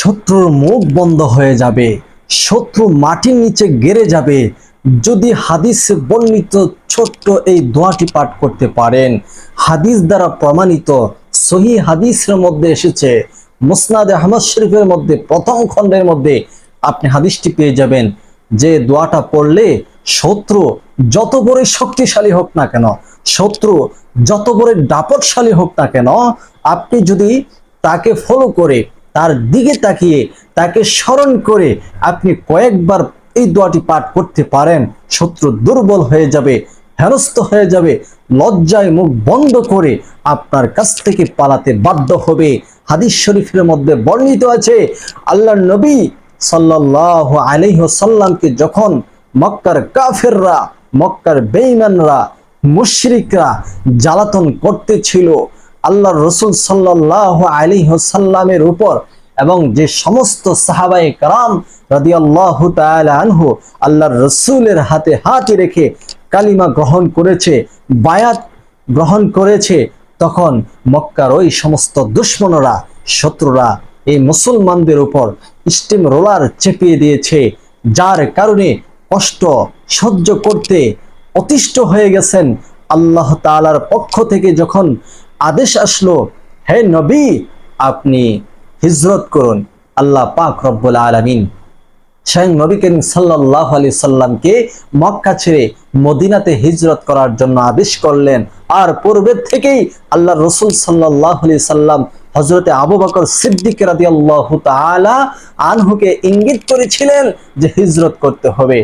শত্রুর মুখ বন্ধ হয়ে যাবে, শত্রু মাটির নিচে গেড়ে যাবে। যদি হাদিসে বর্ণিত ছোট্ট এই দোয়াটি পাঠ করতে পারেন, হাদিস দ্বারা প্রমাণিত সহি হাদিসের মধ্যে এসেছে, মুসনাদ আহমদ শরীফের মধ্যে প্রথম খণ্ডের মধ্যে আপনি হাদিসটি পেয়ে যাবেন। যে দোয়াটা পড়লে শত্রু যত বড় শক্তিশালী হোক না কেন, শত্রু যত বড় দাপটশালী হোক না কেন, আপনি যদি তাকে ফলো করে তার দিকে তাকিয়ে তাকে স্মরণ করে আপনি কয়েকবার এই দোয়াটি পাঠ করতে পারেন। শত্রু দুর্বল হয়ে যাবে, হেনস্থ হয়ে যাবে, লজ্জায় মুখ বন্ধ করে আপনার কাছ থেকে পালাতে বাধ্য হবে। হাদিস শরীফের মধ্যে বর্ণিত আছে আল্লাহ নবী সাল্লাহ আলহ্লামকে যখন মক্কার কাফেররা, মক্কার বেইমানরা মুশরিকরা জ্বালাতন করতেছিল আল্লাহ রসুল সাল্লাহ আলী সাল্লামের উপর এবং যে সমস্ত সাহাবাই কারাম রাদি আল্লাহ আনহু আল্লাহর রসুলের হাতে হাতি রেখে কালিমা গ্রহণ করেছে, বায়াত গ্রহণ করেছে, তখন মক্কার ওই সমস্ত দুশ্মনরা, শত্রুরা এই মুসলমানদের উপর স্টিম রোলার চেপিয়ে দিয়েছে, যার কারণে কষ্ট সহ্য করতে অতিষ্ঠ হয়ে গেছেন। আল্লাহ তালার পক্ষ থেকে যখন আদেশ আসলো, হে নবী, আপনি হিজরত করুন, আল্লাহ পাক রব্বুল আলমিন। স্বয়ং নবী করিম সাল্লাহ আলি সাল্লামকে মক্কা ছেড়ে মদিনাতে হিজরত করার জন্য আদেশ করলেন। আর পূর্বের থেকেই আল্লাহ রসুল সাল্লাহ আলি সাল্লাম হজরতে আবু বকর সিদ্দিক রাদি আল্লাহ তালা আনহুকে ইঙ্গিত করেছিলেন যে হিজরত করতে হবে।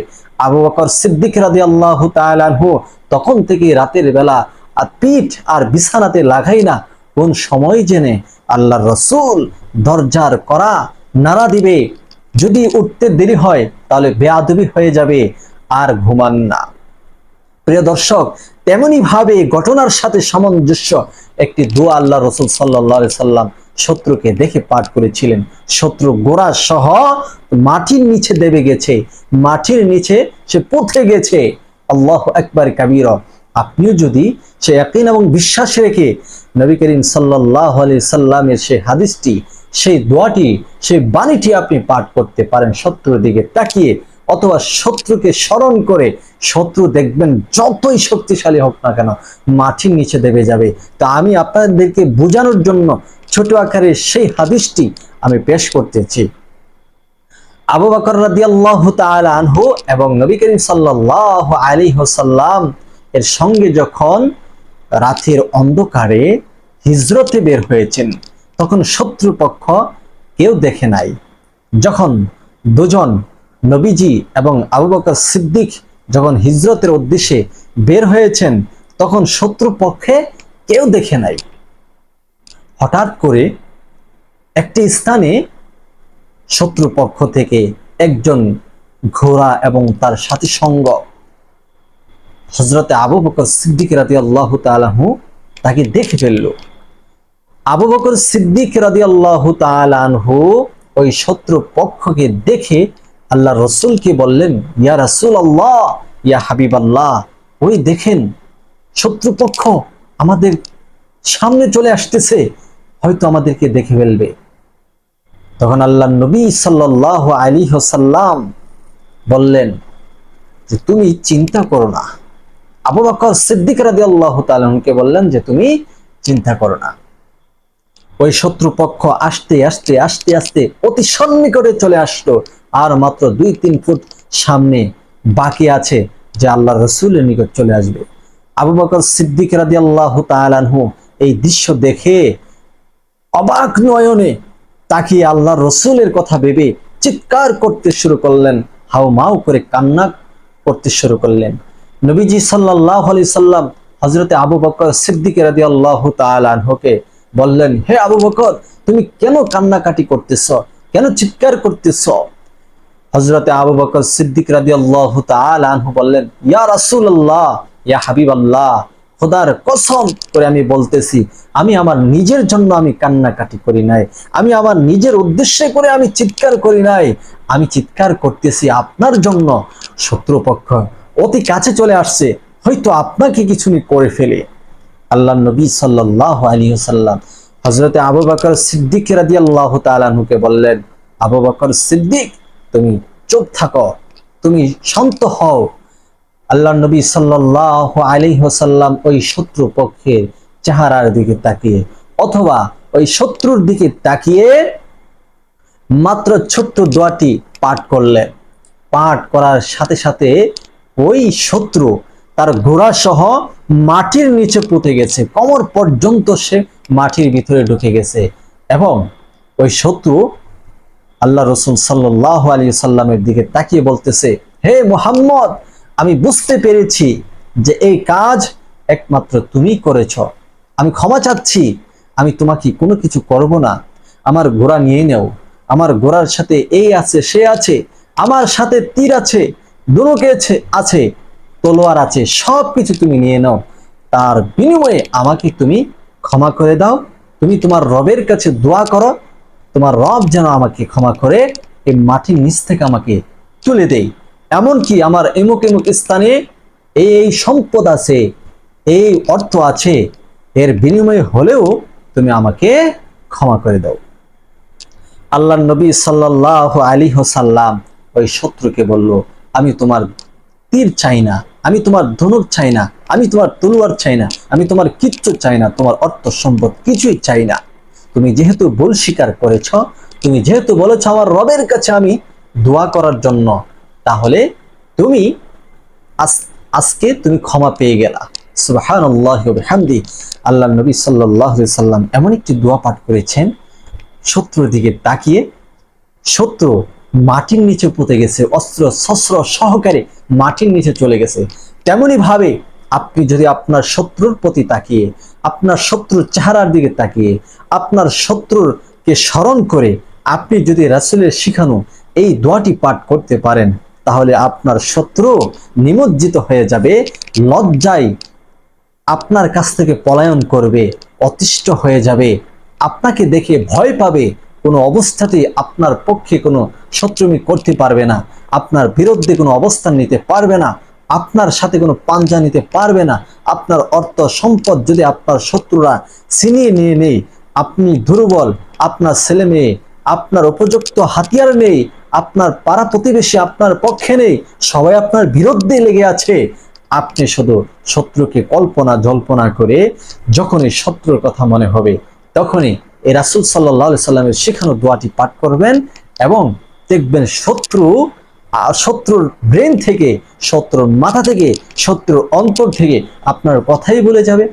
আবু বকর সিদ্দিক রাদি আল্লাহ আনহু তখন থেকে রাতের বেলা আর পিঠ আর বিছানাতে লাগাই না। কোন সময় জেনে আল্লাহ রসুল দরজার করা নাড়া দিবে। যদি উঠতে দেরি হয়, তাহলে বেয়াদবি হয়ে যাবে আর ঘুমান না। প্রিয় দর্শক তেমনি ভাবে ঘটনার সাথে সামঞ্জস্য একটি দোয়া আল্লাহ রসুল সাল্লাহ সাল্লাম শত্রুকে দেখে পাঠ করেছিলেন। শত্রু গোড়া সহ মাটির নিচে দেবে গেছে। মাটির নিচে সে পথে গেছে। আল্লাহ একবার কাবির। আপনিও যদি সে একদিন এবং বিশ্বাস রেখে নবী করিম সাল্লাহ আলি সাল্লামের সেই হাদিসটি, সেই দোয়াটি, সেই বাণীটি আপনি পাঠ করতে পারেন শত্রুর দিকে তাকিয়ে অথবা শত্রুকে স্মরণ করে শত্রু দেখবেন যতই শক্তিশালী হোক না কেন মাটির নিচে দেবে যাবে। তা আমি আপনাদেরকে বোঝানোর জন্য ছোট আকারে সেই হাদিসটি আমি পেশ করতেছি। আবু বকর রাদি আল্লাহ আনহু এবং নবী করিম সাল্লাহ আলী হোসাল্লাম এর সঙ্গে যখন রাতের অন্ধকারে হিজরতে বের হয়েছেন, তখন শত্রুপক্ষ কেউ দেখে নাই। যখন দুজন নবীজি এবং আবু বকর সিদ্দিক যখন হিজরতের উদ্দেশ্যে বের হয়েছেন, তখন শত্রুপক্ষে কেউ দেখে নাই। হঠাৎ করে একটি স্থানে শত্রুপক্ষ থেকে একজন ঘোড়া এবং তার সাথী সঙ্গ হজরতে আবু বকর সিদ্দিক রাতি আল্লাহ তালাহু তাকে দেখে ফেলল। আবু বকর সিদ্দিক রাদি আল্লাহ তালানহু ওই শত্রু পক্ষকে দেখে আল্লাহ রসুলকে বললেন, ইয়া রাসুল আল্লাহ ইয়া হাবিব আল্লাহ ওই দেখেন শত্রুপক্ষ আমাদের সামনে চলে আসতেছে, হয়তো আমাদেরকে দেখে ফেলবে। তখন আল্লাহ নবী সাল্লাহ আলী সাল্লাম বললেন যে, তুমি চিন্তা করো না আবু বকর সিদ্দিক রাদি আল্লাহ তালকে বললেন যে, তুমি চিন্তা করো না। ওই শত্রুপক্ষ আসতে আসতে আসতে আসতে অতি সন্নিকটে চলে আসলো। আর মাত্র দুই তিন ফুট সামনে বাকি আছে যে আল্লাহ রসুলের নিকট চলে আসবে। আবু বকর সিদ্দিক রাদি আল্লাহ তালানহু এই দৃশ্য দেখে অবাক নয়নে তাকিয়ে আল্লাহ রসুলের কথা ভেবে চিৎকার করতে শুরু করলেন হাউ মাউ করে কান্না করতে শুরু করলেন। নবীজি সাল্লাহ আলি সাল্লাম হজরতে আবু বকর সিদ্দিক রাদি আল্লাহ তালকে বললেন, হে আবু বকর, তুমি কেন কান্নাকাটি করতেছ? কেন চিৎকার করতেছ? হজরতে আবু বকর সিদ্দিক রাদি আল্লাহ তালহু বললেন, ইয়া রাসুল আল্লাহ ইয়া হাবিব আল্লাহ খোদার কসম করে আমি বলতেছি, আমি আমার নিজের জন্য আমি কান্নাকাটি করি নাই, আমি আমার নিজের উদ্দেশ্যে করে আমি চিৎকার করি নাই, আমি চিৎকার করতেছি আপনার জন্য, শত্রুপক্ষ অতি কাছে চলে আসছে, হয়তো আপনাকে কিছু করে ফেলে। আল্লাহ নবী সাল্লাহ আলী সাল্লাম হজরতে আবু বাকর সিদ্দিক রাজি আল্লাহ তালাহুকে বললেন, আবু বকর সিদ্দিক, তুমি চুপ থাকো, তুমি শান্ত হও। আল্লাহ নবী সাল্লাহ আলী হোসাল্লাম ওই শত্রু পক্ষের চেহারার দিকে তাকিয়ে, অথবা ওই শত্রুর দিকে তাকিয়ে মাত্র ছোট্ট দোয়াটি পাঠ করলেন। পাঠ করার সাথে সাথে ওই শত্রু তার ঘোড়া সহ মাটির নিচে পুঁতে গেছে। কমর পর্যন্ত সে মাটির ভিতরে ঢুকে গেছে। এবং ওই শত্রু আল্লাহ রসুল সাল্লাহ আলী সাল্লামের দিকে তাকিয়ে বলতেছে, হে মোহাম্মদ, আমি বুঝতে পেরেছি যে এই কাজ একমাত্র তুমি করেছ। আমি ক্ষমা চাচ্ছি, আমি তোমাকে কোনো কিছু করব না। আমার ঘোড়া নিয়ে নেও। আমার ঘোড়ার সাথে এই আছে, সে আছে। আমার সাথে তীর আছে। দুনুকে আছে তলোয়ার আছে সব কিছু তুমি নিয়ে নাও। তার বিনিময়ে আমাকে তুমি ক্ষমা করে দাও। তুমি তোমার রবের কাছে দোয়া করো। তোমার রব যেন আমাকে ক্ষমা করে এই মাটির নিচ থেকে আমাকে তুলে দেয়। এমনকি আমার এমুক এমুক স্থানে এই এই সম্পদ আছে, এই অর্থ আছে, এর বিনিময়ে হলেও তুমি আমাকে ক্ষমা করে দাও। আল্লাহ নবী সাল্লাহ আলী হোসাল্লাম ওই শত্রুকে বলল আমি তোমার তীর চাই না, আমি তোমার ধনুক চাই না, আমি তোমার তলোয়ার চাই না, আমি তোমার কিচ্ছু চাই না, তোমার অর্থ সম্পদ কিছুই চাই না। তুমি যেহেতু ভুল স্বীকার করেছ, তুমি যেহেতু বলেছ আমার রবের কাছে আমি দোয়া করার জন্য, তাহলে তুমি আজকে তুমি ক্ষমা পেয়ে গেলা। সুবাহান আল্লাহ নবী সাল্লাহ সাল্লাম এমন একটি দোয়া পাঠ করেছেন, শত্রুর দিকে তাকিয়ে, শত্রু মাটির নিচে পুঁতে গেছে, অস্ত্র, শস্ত্র সহকারে মাটির নিচে চলে গেছে। তেমনি ভাবে আপনি যদি আপনার শত্রুর প্রতি তাকিয়ে, আপনার শত্রুর চেহারার দিকে তাকিয়ে, আপনার শত্রুরকে স্মরণ করে আপনি যদি রাসুলের শিখানো এই দোয়াটি পাঠ করতে পারেন, তাহলে আপনার শত্রু নিমজ্জিত হয়ে যাবে, লজ্জায় আপনার কাছ থেকে পলায়ন করবে, অতিষ্ঠ হয়ে যাবে, আপনাকে দেখে ভয় পাবে কোনো অবস্থাতেই আপনার পক্ষে কোনো শত্রুমি করতে পারবে না, আপনার বিরুদ্ধে কোনো অবস্থান নিতে পারবে না, আপনার সাথে কোনো পাঞ্জা নিতে পারবে না, আপনার অর্থ সম্পদ যদি আপনার শত্রুরা ছিনিয়ে নিয়ে নেই আপনি দুর্বল, আপনার ছেলে মেয়ে, আপনার উপযুক্ত হাতিয়ার নেই, আপনার পাড়া প্রতিবেশী আপনার পক্ষে নেই, সবাই আপনার বিরুদ্ধে লেগে আছে। আপনি শুধু শত্রুকে কল্পনা জল্পনা করে যখনই শত্রুর কথা মনে হবে, তখনই এই রাসুল সাল্লাহ সাল্লামের শেখানো দোয়াটি পাঠ করবেন এবং দেখবেন শত্রু শত্রুর ব্রেন থেকে, শত্রুর মাথা থেকে, শত্রুর অন্তর থেকে আপনার কথাই বলে যাবে,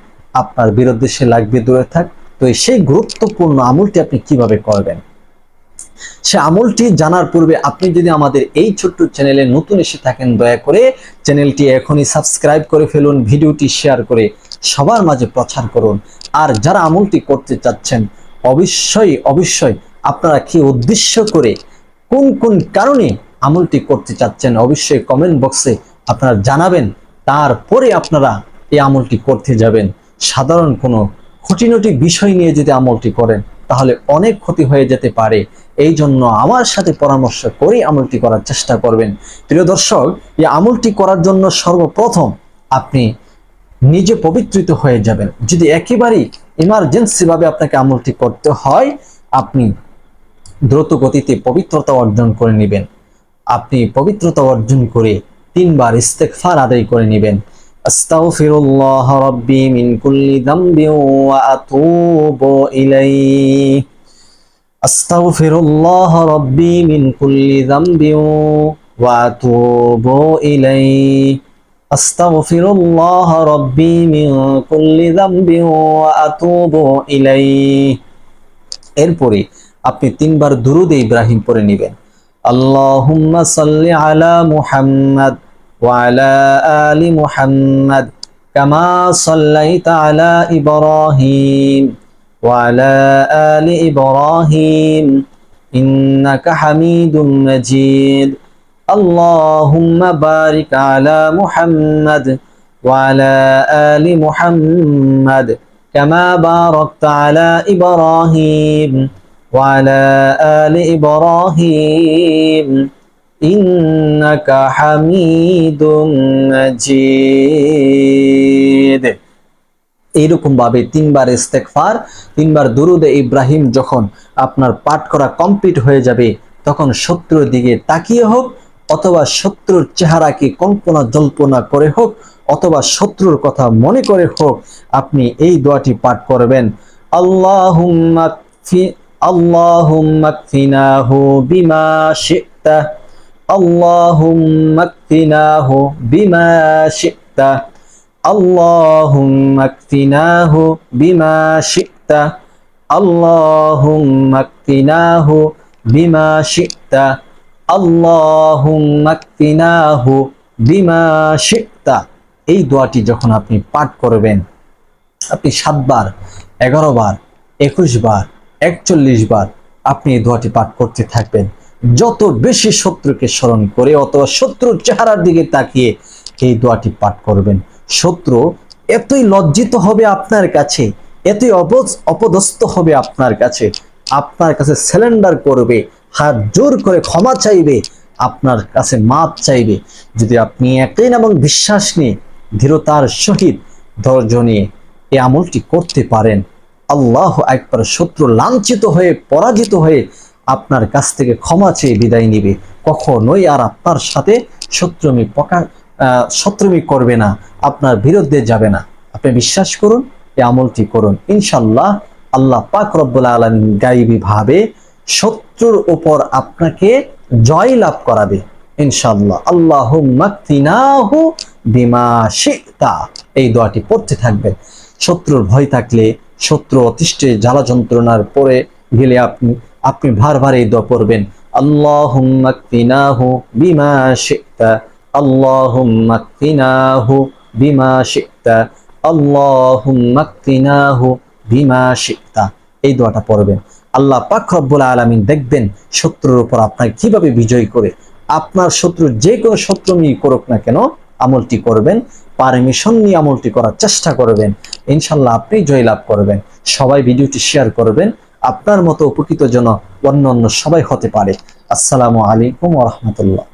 আপনার বিরুদ্ধে সে লাগবে দূরে থাক। তো সেই গুরুত্বপূর্ণ আমলটি আপনি কীভাবে করবেন? সে আমলটি জানার পূর্বে আপনি যদি আমাদের এই ছোট্ট চ্যানেলে নতুন এসে থাকেন, দয়া করে চ্যানেলটি এখনই সাবস্ক্রাইব করে ফেলুন, ভিডিওটি শেয়ার করে সবার মাঝে প্রচার করুন। আর যারা আমলটি করতে চাচ্ছেন অবশ্যই অবশ্যই আপনারা কি উদ্দেশ্য করে কোন কোন কারণে আমলটি করতে চাচ্ছেন অবশ্যই কমেন্ট বক্সে আপনারা জানাবেন। তারপরে আপনারা এই আমলটি করতে যাবেন। সাধারণ কোনো খুঁটিনটি বিষয় নিয়ে যদি আমলটি করেন, তাহলে অনেক ক্ষতি হয়ে যেতে পারে। এই জন্য আমার সাথে পরামর্শ করে আমলটি করার চেষ্টা করবেন। প্রিয় দর্শক, এই আমলটি করার জন্য সর্বপ্রথম আপনি নিজে পবিত্রিত হয়ে যাবেন। যদি একেবারেই ইমার্জেন্সি ভাবে আপনাকে আমলটি করতে হয়, আপনি দ্রুত গতিতে পবিত্রতা অর্জন করে নেবেন। আপনি পবিত্রতা অর্জন করে তিনবার ইস্তেকফার আদায় করে নেবেন। আস্তাগফিরুল্লাহ রাব্বি মিন কুল্লি যামবি ওয়া আতুবু ইলাইহি। আস্তাগফিরুল্লাহ রাব্বি মিন কুল্লি যামবি ওয়া আতুবু ইলাইহি। আস্তাগফিরুল্লাহ রাব্বি মিন কুল্লি যামবি ওয়া আতুবু ইলাইহি। এরপরে আপনি তিনবার দুরুদ ইব্রাহিম পড়ে নেবেন। আল্লাহুম্মা সাল্লি আলা মুহাম্মাদ ওয়া আলা আলি মুহাম্মাদ কামা সাল্লাইতা আলা ইব্রাহিম ওয়া আলা আলি ইব্রাহিম ইন্নাকা হামিদুম মাজিদ। اللهم بارك على محمد وعلى آل محمد كما باركت على إبراهيم وعلى آل إبراهيم إنك حميد مجيد এইরকম ভাবে তিনবার ইস্তেকফার তিনবার দুরুদে ইব্রাহিম যখন আপনার পাঠ করা কমপ্লিট হয়ে যাবে তখন শত্রুর দিকে তাকিয়ে হোক অথবা শত্রুর চেহারাকে কল্পনা জল্পনা করে হোক, অথবা শত্রুর কথা মনে করে হোক, আপনি এই দোয়াটি পাঠ করবেন। আল্লাহুম্মা কফিনাহু বিমা শি'তা। কফিনাহু বিমা শি'তা এই দোয়াটি যখন আপনি পাঠ করবেন, আপনি সাতবার এগারো বার একুশ বার একচল্লিশ বার আপনি এই দোয়াটি পাঠ করতে থাকবেন। যত বেশি শত্রুকে স্মরণ করে অথবা শত্রুর চেহারার দিকে তাকিয়ে এই দোয়াটি পাঠ করবেন। শত্রু এতই লজ্জিত হবে আপনার কাছে, এতই অপদস্থ হবে আপনার কাছে আপনার কাছে সিলিন্ডার করবে হাত জোর করে ক্ষমা চাইবে আপনার কাছে মাপ চাইবে। যদি আপনি একই এবং বিশ্বাস নিয়ে দৃঢ়তার সহিত ধৈর্য নিয়ে এই আমলটি করতে পারেন আল্লাহ একবার শত্রু লাঞ্ছিত হয়ে পরাজিত হয়ে আপনার কাছ থেকে ক্ষমা চেয়ে বিদায় নিবে। কখনোই আর আপনার সাথে শত্রুমি আহ, শত্রুমি করবে না আপনার বিরুদ্ধে যাবে না। আপনি বিশ্বাস করুন এই আমলটি করুন। ইনশাল্লাহ আল্লাহ পাক রব্বুল আলমিন গাইবী ভাবে শত্রুর উপর আপনাকে জয় লাভ করাবে। ইনশাল্লাহ আল্লাহ মাকফিনাহু বিমা শিতা। এই দোয়াটি পড়তে থাকবেন। শত্রুর ভয় থাকলে শত্রু অতিষ্ঠে জ্বালা যন্ত্রণার পরে গেলে আপনি আপনি বারবার এই দোয়া পড়বেন। আল্লাহুম্মা কফিনাহু বিমা শিতা। আল্লাহুম্মা কফিনাহু বিমা শিতা। আল্লাহুম্মা কফিনাহু বিমা শিতা। এই দোয়াটা পড়বেন। আল্লাহ পাক রব্বুল আলামিন দেখবেন শত্রুর উপর আপনাকে কীভাবে বিজয় করে। আপনার শত্রু যে কোনো শত্রু নিয়ে করুক না কেন আমলটি করবেন, পারমিশন নিয়ে আমলটি করার চেষ্টা করবেন, ইনশাল্লাহ আপনি জয়লাভ করবেন, সবাই ভিডিওটি শেয়ার করবেন, আপনার মতো উপকৃত যেন অন্য অন্য সবাই হতে পারে। আসসালামু আলাইকুম রহমতুল্লাহ।